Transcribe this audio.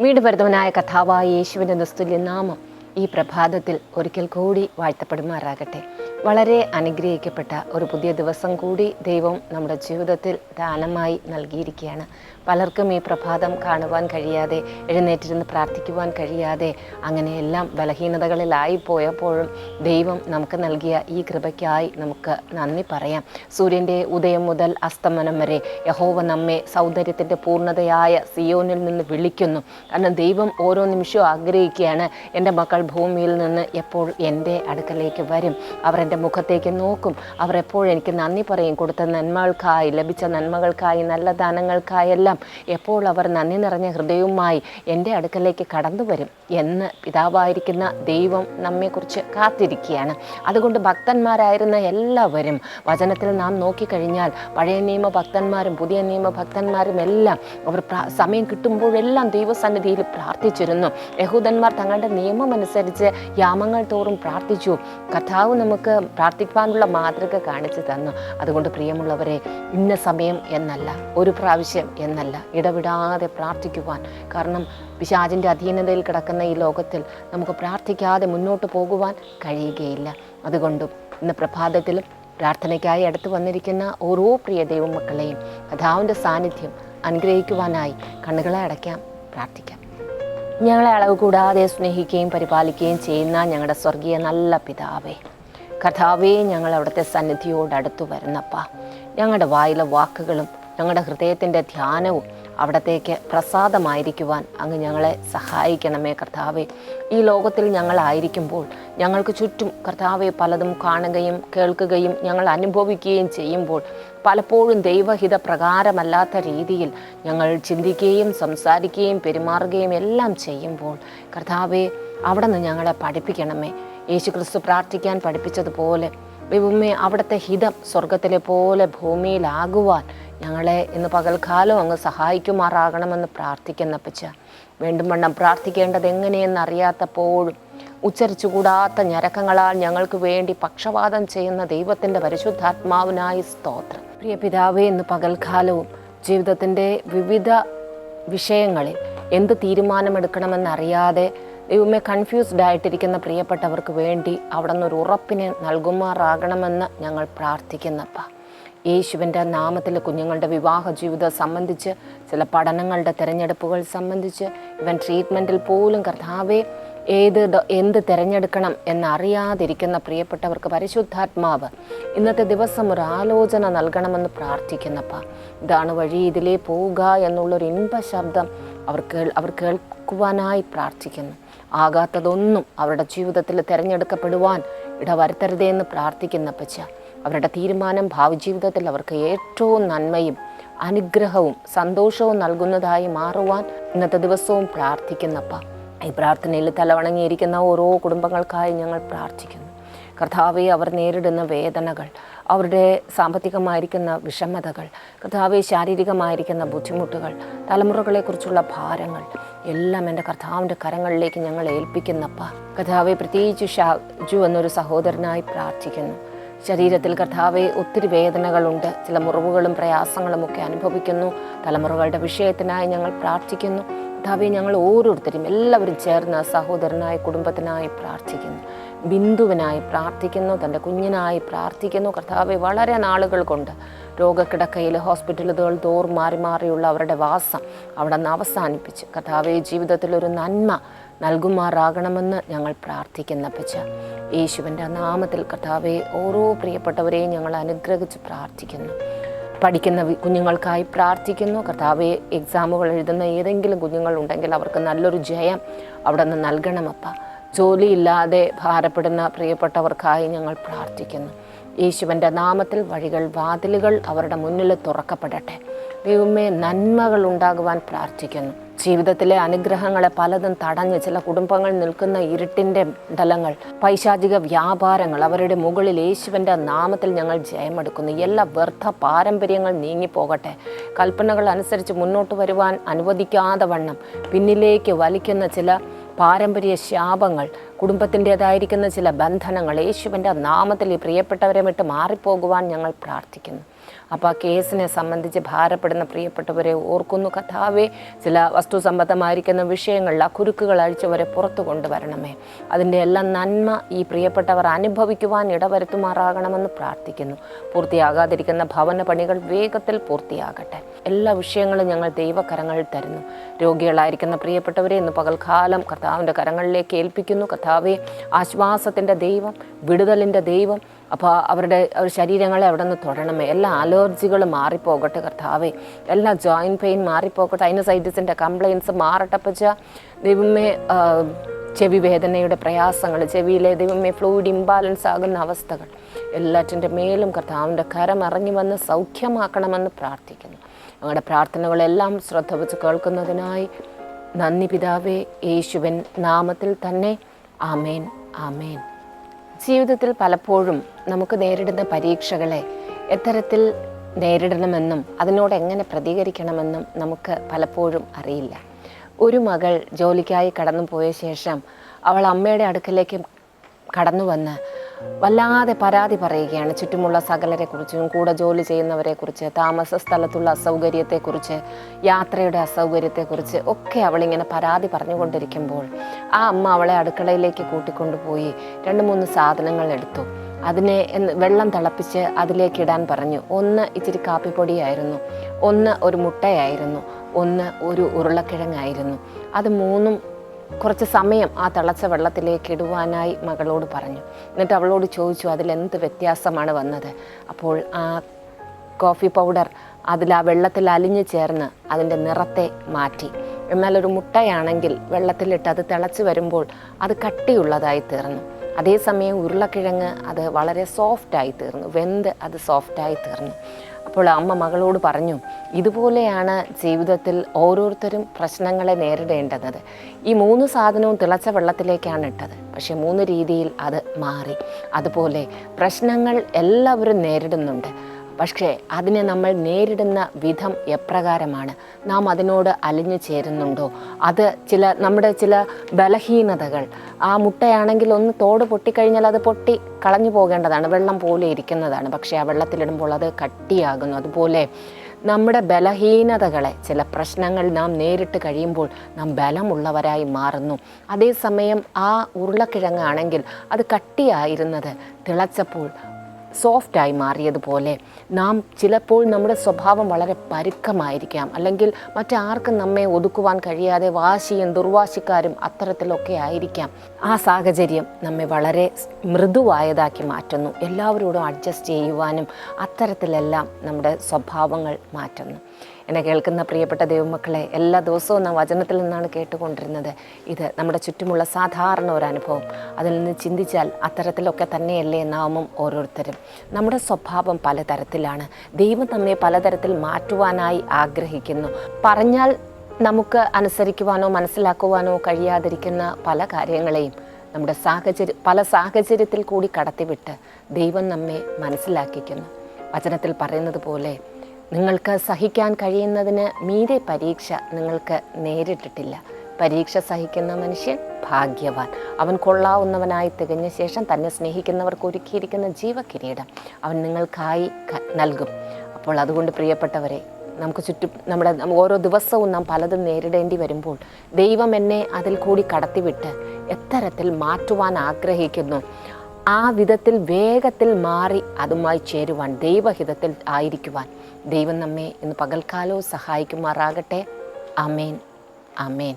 വീട് വരുന്നവനായ കഥാവായ യേശുവിന്റെ നിസ്തുല്യ നാമം ഈ പ്രഭാതത്തിൽ ഒരിക്കൽ കൂടി വാഴ്ത്തപ്പെടുമാറാകട്ടെ. വളരെ അനുഗ്രഹിക്കപ്പെട്ട ഒരു പുതിയ ദിവസം കൂടി ദൈവം നമ്മുടെ ജീവിതത്തിൽ ദാനമായി നൽകിയിരിക്കുകയാണ്. പലർക്കും ഈ പ്രഭാതം കാണുവാൻ കഴിയാതെ എഴുന്നേറ്റിരുന്ന് പ്രാർത്ഥിക്കുവാൻ കഴിയാതെ അങ്ങനെയെല്ലാം ബലഹീനതകളിലായി പോയപ്പോഴും ദൈവം നമുക്ക് നൽകിയ ഈ കൃപയ്ക്കായി നമുക്ക് നന്ദി പറയാം. സൂര്യന്റെ ഉദയം മുതൽ അസ്തമനം വരെ യഹോവ നമ്മെ സൗന്ദര്യത്തിന്റെ പൂർണതയായ സിയോനിൽ നിന്ന് വിളിക്കുന്നു. കാരണം ദൈവം ഓരോ നിമിഷവും ആഗ്രഹിക്കുകയാണ് എന്റെ മക്കൾ ഭൂമിയിൽ നിന്ന് എപ്പോൾ എന്റെ അടുക്കലേക്ക് വരും? അവർ മുഖത്തേക്ക് നോക്കും. അവർ എപ്പോഴും എനിക്ക് നന്ദി പറയും. കൊടുത്ത നന്മകൾക്കായി ലഭിച്ച നന്മകൾക്കായി നല്ല ദാനങ്ങൾക്കായെല്ലാം എപ്പോൾ അവർ നന്ദി നിറഞ്ഞ ഹൃദയവുമായി എന്റെ അടുക്കലേക്ക് കടന്നു വരും എന്ന് പിതാവായിരിക്കുന്ന ദൈവം നമ്മെക്കുറിച്ച് കാത്തിരിക്കുകയാണ്. അതുകൊണ്ട് ഭക്തന്മാരായിരുന്ന എല്ലാവരും വചനത്തിൽ നാം നോക്കിക്കഴിഞ്ഞാൽ പഴയ നിയമ ഭക്തന്മാരും പുതിയ നിയമ ഭക്തന്മാരും എല്ലാം അവർ സമയം കിട്ടുമ്പോഴെല്ലാം ദൈവസന്നിധിയിൽ പ്രാർത്ഥിച്ചിരുന്നു. യഹൂദന്മാർ തങ്ങളുടെ നിയമം അനുസരിച്ച് യാമങ്ങൾ തോറും പ്രാർത്ഥിച്ചു. കർത്താവ് നമുക്ക് പ്രാർത്ഥിക്കാനുള്ള മാതൃക കാണിച്ചു തന്നു. അതുകൊണ്ട് പ്രിയമുള്ളവരെ ഇന്ന സമയം എന്നല്ല ഒരു പ്രാവശ്യം എന്നല്ല ഇടവിടാതെ പ്രാർത്ഥിക്കുവാൻ. കാരണം പിശാചിന്റെ അധീനതയിൽ കിടക്കുന്ന ഈ ലോകത്തിൽ നമുക്ക് പ്രാർത്ഥിക്കാതെ മുന്നോട്ട് പോകുവാൻ കഴിയുകയില്ല. അതുകൊണ്ടും ഇന്ന് പ്രഭാതത്തിലും പ്രാർത്ഥനയ്ക്കായി അടുത്ത് വന്നിരിക്കുന്ന ഓരോ പ്രിയ ദൈവമക്കളെയും കഥാവിന്റെ സാന്നിധ്യം അനുഗ്രഹിക്കുവാനായി കണ്ണുകളെ അടയ്ക്കാം പ്രാർത്ഥിക്കാം. ഞങ്ങളെ അളവ് കൂടാതെ സ്നേഹിക്കുകയും പരിപാലിക്കുകയും ചെയ്യുന്ന ഞങ്ങളുടെ സ്വർഗീയ നല്ല പിതാവേ കഥാവേ ഞങ്ങൾ അവിടുത്തെ സന്നിധിയോട് അടുത്തു വരുന്നപ്പ. ഞങ്ങളുടെ വായിലെ വാക്കുകളും ഞങ്ങളുടെ ഹൃദയത്തിന്റെ ധ്യാനവും അവിടത്തേക്ക് പ്രസാദമായിരിക്കുവാൻ അങ്ങ് ഞങ്ങളെ സഹായിക്കണമേ കർത്താവെ. ഈ ലോകത്തിൽ ഞങ്ങളായിരിക്കുമ്പോൾ ഞങ്ങൾക്ക് ചുറ്റും കർത്താവെ പലതും കാണുകയും കേൾക്കുകയും ഞങ്ങൾ അനുഭവിക്കുകയും ചെയ്യുമ്പോൾ പലപ്പോഴും ദൈവഹിത പ്രകാരമല്ലാത്ത രീതിയിൽ ഞങ്ങൾ ചിന്തിക്കുകയും സംസാരിക്കുകയും പെരുമാറുകയും എല്ലാം ചെയ്യുമ്പോൾ കർത്താവെ അവിടെ നിന്ന് ഞങ്ങളെ പഠിപ്പിക്കണമേ. യേശുക്രിസ്തു പ്രാർത്ഥിക്കാൻ പഠിപ്പിച്ചതുപോലെ ദൈവമേ അവിടുത്തെ ഹിതം സ്വർഗത്തിലെ പോലെ ഭൂമിയിലാകുവാൻ ഞങ്ങളെ ഇന്ന് പകൽക്കാലം അങ്ങ് സഹായിക്കുമാറാകണമെന്ന് പ്രാർത്ഥിക്കുന്ന പച്ച വീണ്ടും വണ്ണം പ്രാർത്ഥിക്കേണ്ടത് എങ്ങനെയെന്ന് അറിയാത്തപ്പോഴും ഉച്ചരിച്ചുകൂടാത്ത ഞരക്കങ്ങളാൽ ഞങ്ങൾക്ക് വേണ്ടി പക്ഷപാതം ചെയ്യുന്ന ദൈവത്തിന്റെ പരിശുദ്ധാത്മാവിനായി സ്തോത്രം. പ്രിയ പിതാവേ ഇന്ന് പകൽക്കാലവും ജീവിതത്തിന്റെ വിവിധ വിഷയങ്ങളിൽ എന്ത് തീരുമാനമെടുക്കണമെന്നറിയാതെ ദൈവമേ കൺഫ്യൂസ്ഡ് ആയിട്ടിരിക്കുന്ന പ്രിയപ്പെട്ടവർക്ക് വേണ്ടി അവിടെ ഒരു ഉറപ്പിനെ നൽകുമാറാകണമെന്ന് ഞങ്ങൾ പ്രാർത്ഥിക്കുന്നപ്പ. യേശുവിന്റെ നാമത്തിൽ കുഞ്ഞുങ്ങളുടെ വിവാഹ ജീവിതം സംബന്ധിച്ച് ചില പഠനങ്ങളുടെ തിരഞ്ഞെടുപ്പുകൾ സംബന്ധിച്ച് ഇവൻ ട്രീറ്റ്മെന്റിൽ പോലും കർത്താവെ ഏത് എന്ത് തിരഞ്ഞെടുക്കണം എന്നറിയാതിരിക്കുന്ന പ്രിയപ്പെട്ടവർക്ക് പരിശുദ്ധാത്മാവ് ഇന്നത്തെ ദിവസം ഒരു ആലോചന നൽകണമെന്ന് പ്രാർത്ഥിക്കുന്നപ്പ. ഇതാണ് വഴി ഇതിലേ പോവുക എന്നുള്ളൊരു ഇൻപ ശബ്ദം അവർ കേൾ അവർ കേൾക്കുവാനായി പ്രാർത്ഥിക്കുന്നു. ആകാത്തതൊന്നും അവരുടെ ജീവിതത്തിൽ തിരഞ്ഞെടുക്കപ്പെടുവാൻ ഇടവരുത്തരുതേ എന്ന് പ്രാർത്ഥിക്കുന്ന പച്ച അവരുടെ തീരുമാനം ഭാവി ജീവിതത്തിൽ അവർക്ക് ഏറ്റവും നന്മയും അനുഗ്രഹവും സന്തോഷവും നൽകുന്നതായി മാറുവാൻ ഇന്നത്തെ ദിവസവും പ്രാർത്ഥിക്കുന്നപ്പ. ഈ പ്രാർത്ഥനയിൽ തലവണങ്ങിയിരിക്കുന്ന ഓരോ കുടുംബങ്ങൾക്കായി ഞങ്ങൾ പ്രാർത്ഥിക്കുന്നു. കർത്താവെ അവർ നേരിടുന്ന വേദനകൾ അവരുടെ സാമ്പത്തികമായിരിക്കുന്ന വിഷമതകൾ കർത്താവെ ശാരീരികമായിരിക്കുന്ന ബുദ്ധിമുട്ടുകൾ തലമുറകളെക്കുറിച്ചുള്ള ഭാരങ്ങൾ എല്ലാം എന്റെ കർത്താവിന്റെ കരങ്ങളിലേക്ക് ഞങ്ങൾ ഏൽപ്പിക്കുന്നപ്പ. കർത്താവെ പ്രത്യേകിച്ച് ഷാജു എന്നൊരു സഹോദരനായി പ്രാർത്ഥിക്കുന്നു. ശരീരത്തിൽ കർത്താവെ ഒത്തിരി വേദനകളുണ്ട്. ചില മുറിവുകളും പ്രയാസങ്ങളും ഒക്കെ അനുഭവിക്കുന്നു. തലമുറകളുടെ വിഷയത്തിനായി ഞങ്ങൾ പ്രാർത്ഥിക്കുന്നു. കർത്താവെ ഞങ്ങൾ ഓരോരുത്തരും എല്ലാവരും ചേർന്ന് സഹോദരനായി കുടുംബത്തിനായി പ്രാർത്ഥിക്കുന്നു. ബിന്ദുവിനായി പ്രാർത്ഥിക്കുന്നു തന്റെ കുഞ്ഞിനായി പ്രാർത്ഥിക്കുന്നു. കർത്താവ് വളരെ നാളുകൾ കൊണ്ട് രോഗക്കിടക്കയിൽ ഹോസ്പിറ്റലുകൾ തോറും മാറി മാറിയുള്ള അവരുടെ വാസം അവിടെ നിന്ന് അവസാനിപ്പിച്ച് കർത്താവെ ജീവിതത്തിൽ ഒരു നന്മ നൽകുമാറാകണമെന്ന് ഞങ്ങൾ പ്രാർത്ഥിക്കുന്ന പച്ച യേശുവിന്റെ നാമത്തിൽ കർത്താവെ ഓരോ പ്രിയപ്പെട്ടവരെയും ഞങ്ങൾ അനുഗ്രഹിച്ച് പ്രാർത്ഥിക്കുന്നു. പഠിക്കുന്ന കുഞ്ഞുങ്ങൾക്കായി പ്രാർത്ഥിക്കുന്നു. കർത്താവെ എക്സാമുകൾ എഴുതുന്ന ഏതെങ്കിലും കുഞ്ഞുങ്ങളുണ്ടെങ്കിൽ അവർക്ക് നല്ലൊരു ജയം അവിടെ നിന്ന് നൽകണമപ്പ ജോലിയില്ലാതെ ഭാരപ്പെടുന്ന പ്രിയപ്പെട്ടവർക്കായി ഞങ്ങൾ പ്രാർത്ഥിക്കുന്നു. യേശുവിന്റെ നാമത്തിൽ വഴികൾ വാതിലുകൾ അവരുടെ മുന്നിൽ തുറക്കപ്പെടട്ടെ. ദൈവമേ നന്മകൾ ഉണ്ടാകുവാൻ പ്രാർത്ഥിക്കുന്നു. ജീവിതത്തിലെ അനുഗ്രഹങ്ങളെ പലതും തടഞ്ഞ് ചില കുടുംബങ്ങൾ നിൽക്കുന്ന ഇരുട്ടിന്റെ മണ്ഡലങ്ങൾ പൈശാചിക വ്യാപാരങ്ങൾ അവരുടെ മുകളിൽ യേശുവിന്റെ നാമത്തിൽ ഞങ്ങൾ ജയമെടുക്കുന്നു. എല്ലാ വ്യർത്ഥ പാരമ്പര്യങ്ങൾ നീങ്ങിപ്പോകട്ടെ. കൽപ്പനകൾ അനുസരിച്ച് മുന്നോട്ട് വരുവാൻ അനുവദിക്കാതെ വണ്ണം പിന്നിലേക്ക് വലിക്കുന്ന ചില പാരമ്പര്യ ശാപങ്ങൾ കുടുംബത്തിന്റെതായിരിക്കുന്ന ചില ബന്ധനങ്ങൾ യേശുവിന്റെ നാമത്തിൽ പ്രിയപ്പെട്ടവരെ വിട്ട് മാറിപ്പോകുവാൻ ഞങ്ങൾ പ്രാർത്ഥിക്കുന്നു. അപ്പോൾ ആ കേസിനെ സംബന്ധിച്ച് ഭാരപ്പെടുന്ന പ്രിയപ്പെട്ടവരെ ഓർക്കുന്നു. കഥാവെ ചില വസ്തു സംബന്ധമായിരിക്കുന്ന വിഷയങ്ങളിൽ ആ കുരുക്കുകൾ അഴിച്ചവരെ പുറത്തു കൊണ്ടുവരണമേ. അതിന്റെ എല്ലാം നന്മ ഈ പ്രിയപ്പെട്ടവർ അനുഭവിക്കുവാൻ ഇടവരുത്തുമാറാകണമെന്ന് പ്രാർത്ഥിക്കുന്നു. പൂർത്തിയാകാതിരിക്കുന്ന ഭവന പണികൾ വേഗത്തിൽ പൂർത്തിയാകട്ടെ. എല്ലാ വിഷയങ്ങളും ഞങ്ങൾ ദൈവകരങ്ങളിൽ തരുന്നു. രോഗികളായിരിക്കുന്ന പ്രിയപ്പെട്ടവരെ ഇന്ന് പകൽക്കാലം കർത്താവിന്റെ കരങ്ങളിലേക്ക് ഏൽപ്പിക്കുന്നു. കർത്താവെ ആശ്വാസത്തിന്റെ ദൈവം വിടുതലിന്റെ ദൈവം അപ്പോൾ അവരുടെ ഒരു ശരീരങ്ങളെ അവിടെ നിന്ന് തൊടണമേ. എല്ലാ അലർജികളും മാറിപ്പോകട്ടെ കർത്താവേ. എല്ലാ ജോയിന്റ് പെയിൻ മാറിപ്പോകട്ടെ. അതിനസൈറ്റിസിന്റെ കംപ്ലയിൻസ് മാറട്ടെ പച്ച ദൈവമേ ചെവി വേദനയുടെ പ്രയാസങ്ങൾ ചെവിയിലെ ദൈവമേ ഫ്ലൂയിഡ് ഇംബാലൻസ് ആകുന്ന അവസ്ഥകൾ എല്ലാറ്റിന്റെ മേലും കർത്താവിന്റെ കരം ഇറങ്ങി വന്ന് സൗഖ്യമാക്കണമെന്ന് പ്രാർത്ഥിക്കുന്നു. ഞങ്ങളുടെ പ്രാർത്ഥനകളെല്ലാം ശ്രദ്ധ വെച്ച് കേൾക്കുന്നതിനായി നന്ദി പിതാവേ. യേശുവൻ നാമത്തിൽ തന്നെ. ആമേൻ. ആമേൻ. ജീവിതത്തിൽ പലപ്പോഴും നമുക്ക് നേരിടുന്ന പരീക്ഷകളെ എത്തരത്തിൽ നേരിടണമെന്നും അതിനോട് എങ്ങനെ പ്രതികരിക്കണമെന്നും നമുക്ക് പലപ്പോഴും അറിയില്ല. ഒരു മകൾ ജോലിക്കായി കടന്നു പോയ ശേഷം അവൾ അമ്മയുടെ അടുക്കലേക്ക് കടന്നു വന്ന് വല്ലാതെ പരാതി പറയുകയാണ്. ചുറ്റുമുള്ള സകലരെക്കുറിച്ചും കൂടെ ജോലി ചെയ്യുന്നവരെക്കുറിച്ച് താമസ സ്ഥലത്തുള്ള അസൗകര്യത്തെക്കുറിച്ച് യാത്രയുടെ അസൗകര്യത്തെക്കുറിച്ച് ഒക്കെ അവളിങ്ങനെ പരാതി പറഞ്ഞുകൊണ്ടിരിക്കുമ്പോൾ ആ അമ്മ അവളെ അടുക്കളയിലേക്ക് കൂട്ടിക്കൊണ്ടുപോയി രണ്ട് മൂന്ന് സാധനങ്ങൾ എടുത്തു. അതിനെ വെള്ളം തിളപ്പിച്ച് അതിലേക്ക് ഇടാൻ പറഞ്ഞു. ഒന്ന് ഇച്ചിരി കാപ്പിപ്പൊടിയായിരുന്നു. ഒന്ന് ഒരു മുട്ടയായിരുന്നു. ഒന്ന് ഒരു ഉരുളക്കിഴങ്ങായിരുന്നു. അത് മൂന്നും കുറച്ച് സമയം ആ തിളച്ച വെള്ളത്തിലേക്ക് ഇടുവാനായി മകളോട് പറഞ്ഞു. എന്നിട്ട് അവളോട് ചോദിച്ചു അതിലെന്ത് വ്യത്യാസമാണ് വന്നത്? അപ്പോൾ ആ കോഫി പൗഡർ അതിൽ ആ വെള്ളത്തിൽ അലിഞ്ഞു ചേർന്ന് അതിന്റെ നിറത്തെ മാറ്റി. എന്നാൽ ഒരു മുട്ടയാണെങ്കിൽ വെള്ളത്തിലിട്ട് അത് തിളച്ച് വരുമ്പോൾ അത് കട്ടിയുള്ളതായി തീർന്നു. അതേസമയം ഉരുളക്കിഴങ്ങ് അത് വളരെ സോഫ്റ്റായി തീർന്നു. വെന്ത് അത് സോഫ്റ്റായി തീർന്നു. അപ്പോൾ അമ്മ മകളോട് പറഞ്ഞു ഇതുപോലെയാണ് ജീവിതത്തിൽ ഓരോരുത്തരും പ്രശ്നങ്ങളെ നേരിടേണ്ടത്. ഈ മൂന്ന് സാധനവും തിളച്ച വെള്ളത്തിലേക്കാണ് ഇട്ടത്. പക്ഷെ മൂന്ന് രീതിയിൽ അത് മാറി. അതുപോലെ പ്രശ്നങ്ങൾ എല്ലാവരും നേരിടുന്നുണ്ട്. പക്ഷേ അതിനെ നമ്മൾ നേരിടുന്ന വിധം എപ്രകാരമാണ്? നാം അതിനോട് അലിഞ്ഞു ചേരുന്നുണ്ടോ? അത് ചില നമ്മുടെ ചില ബലഹീനതകൾ. ആ മുട്ടയാണെങ്കിൽ ഒന്ന് തോട് പൊട്ടിക്കഴിഞ്ഞാൽ അത് പൊട്ടി കളഞ്ഞു പോകേണ്ടതാണ്. വെള്ളം പോലെ ഇരിക്കുന്നതാണ്. പക്ഷേ ആ വെള്ളത്തിലിടുമ്പോൾ അത് കട്ടിയാകുന്നു. അതുപോലെ നമ്മുടെ ബലഹീനതകളെ ചില പ്രശ്നങ്ങൾ നാം നേരിട്ട് കഴിയുമ്പോൾ നാം ബലമുള്ളവരായി മാറുന്നു. അതേസമയം ആ ഉരുളക്കിഴങ്ങാണെങ്കിൽ അത് കട്ടിയായിരുന്നത് തിളച്ചപ്പോൾ സോഫ്റ്റായി മാറിയതുപോലെ നാം ചിലപ്പോൾ നമ്മുടെ സ്വഭാവം വളരെ പരുക്കമായിരിക്കാം. അല്ലെങ്കിൽ മറ്റാർക്കും നമ്മെ ഒതുക്കുവാൻ കഴിയാതെ വാശിയും ദുർവാശിക്കാരും അത്തരത്തിലൊക്കെ ആയിരിക്കാം. ആ സാഹചര്യം നമ്മെ വളരെ മൃദുവായതാക്കി മാറ്റുന്നു. എല്ലാവരോടും അഡ്ജസ്റ്റ് ചെയ്യുവാനും അത്തരത്തിലെല്ലാം നമ്മുടെ സ്വഭാവങ്ങൾ മാറ്റുന്നു. എന്നെ കേൾക്കുന്ന പ്രിയപ്പെട്ട ദൈവമക്കളെ എല്ലാ ദിവസവും നാം വചനത്തിൽ നിന്നാണ് കേട്ടുകൊണ്ടിരുന്നത്. ഇത് നമ്മുടെ ചുറ്റുമുള്ള സാധാരണ ഒരു അനുഭവം. അതിൽ നിന്ന് ചിന്തിച്ചാൽ അത്തരത്തിലൊക്കെ തന്നെയല്ലേ നാമും ഓരോരുത്തരും. നമ്മുടെ സ്വഭാവം പലതരത്തിലാണ്. ദൈവം നമ്മെ പലതരത്തിൽ മാറ്റുവാനായി ആഗ്രഹിക്കുന്നു. പറഞ്ഞാൽ നമുക്ക് അനുസരിക്കുവാനോ മനസ്സിലാക്കുവാനോ കഴിയാതിരിക്കുന്ന പല കാര്യങ്ങളെയും നമ്മുടെ സാഹചര്യ പല സാഹചര്യത്തിൽ കൂടി കടത്തിവിട്ട് ദൈവം നമ്മെ മനസ്സിലാക്കിക്കുന്നു. വചനത്തിൽ പറയുന്നത് പോലെ നിങ്ങൾക്ക് സഹിക്കാൻ കഴിയുന്നതിന് മീതെ പരീക്ഷ നിങ്ങൾക്ക് നേരിട്ടിട്ടില്ല. പരീക്ഷ സഹിക്കുന്ന മനുഷ്യൻ ഭാഗ്യവാൻ. അവൻ കൊള്ളാവുന്നവനായി തികഞ്ഞ ശേഷം തന്നെ സ്നേഹിക്കുന്നവർക്ക് ഒരുക്കിയിരിക്കുന്ന ജീവകിരീടം അവൻ നിങ്ങൾക്കായി നൽകും. അപ്പോൾ അതുകൊണ്ട് പ്രിയപ്പെട്ടവരെ നമുക്ക് ചുറ്റും നമ്മുടെ ഓരോ ദിവസവും നാം പലതും നേരിടേണ്ടി വരുമ്പോൾ ദൈവം എന്നെ അതിൽ കൂടി കടത്തിവിട്ട് എത്തരത്തിൽ മാറ്റുവാൻ ആഗ്രഹിക്കുന്നു. ആ വിധത്തിൽ വേഗത്തിൽ മാറി അതുമായി ചേരുവാൻ ദൈവഹിതത്തിൽ ആയിരിക്കുവാൻ ദൈവം നമ്മെ ഇന്ന് പകൽക്കാലവും സഹായിക്കുമാറാകട്ടെ. അമേൻ അമേൻ